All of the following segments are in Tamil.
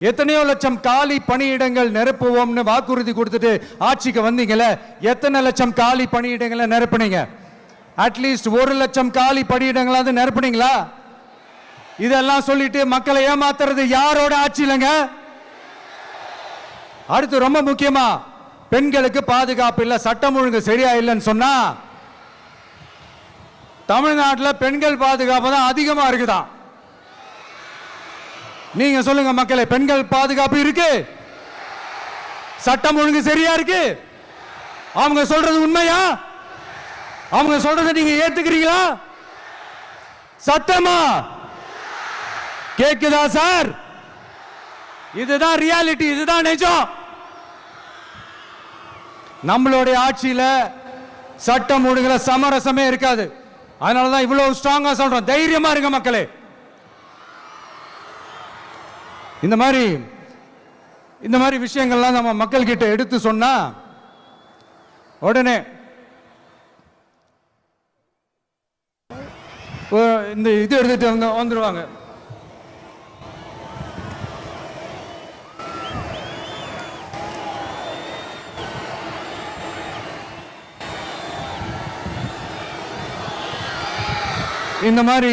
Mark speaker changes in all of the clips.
Speaker 1: எத்தனையோ லட்சம் காலி பணியிடங்கள் நிரப்புவோம்னு வாக்குறுதி கொடுத்துட்டு ஆட்சிக்கு வந்தீங்கல்ல? எத்தனை லட்சம் காலி பணியிடங்களை நிரப்புனீங்க? அட்லீஸ்ட் ஒரு லட்சம் காலி பணியிடங்களாவது நிரப்புனீங்களா? இதெல்லாம் சொல்லிட்டு மக்களை ஏமாத்துறது யாரோட ஆட்சி இல்லைங்க? அடுத்து ரொம்ப முக்கியமா பெண்களுக்கு பாதுகாப்பு இல்லை சட்டம் ஒழுங்கு சரியா இல்லைன்னு சொன்னா தமிழ்நாட்டில் பெண்கள் பாதுகாப்பு தான் அதிகமாக இருக்குதான் நீங்க சொல்லுங்க மக்களே பெண்கள் பாதுகாப்பு இருக்கு. சட்டம் ஒழுங்கு சரியா இருக்கு. அவங்க சொல்றது உண்மையா? அவங்க சொல்றதை நீங்க ஏத்துக்கிறீங்களா? சத்தமா? கேக்குதா சார்? இதுதான் ரியாலிட்டி இதுதான் நிஜம். நம்மளுடைய ஆட்சியில சட்டம் ஒழுங்குல சமரசமே இருக்காது. அதனாலதான் இவ்வளவு ஸ்ட்ராங்கா சொல்றோம். தைரியமா இருங்க மக்களே. இந்த மாதிரி இந்த மாதிரி விஷயங்கள்லாம் நம்ம மக்கள் கிட்ட எடுத்து சொன்னா உடனே ஓ, இந்த இது எடுத்துட்டு வந்து வந்துடுவாங்க இந்த மாதிரி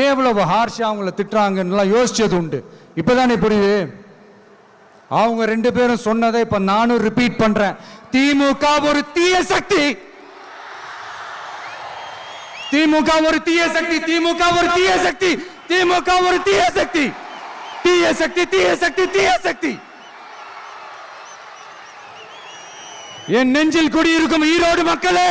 Speaker 1: ஏன் இவ்வளவு ஹார்ஷா அவங்கள திட்டுறாங்கன்னுலாம் யோசிச்சது உண்டு. இப்போதானே புரியுது? அவங்க ரெண்டு பேரும் சொன்னதை இப்ப நானும் ரிப்பீட் பண்றேன். திமுக ஒரு தீய சக்தி. திமுக ஒரு தீய சக்தி திமுக ஒரு தீய சக்தி திமுக ஒரு தீய சக்தி. தீய சக்தி தீய சக்தி தீய சக்தி. என் நெஞ்சில் குடியிருக்கும் ஈரோடு மக்களே!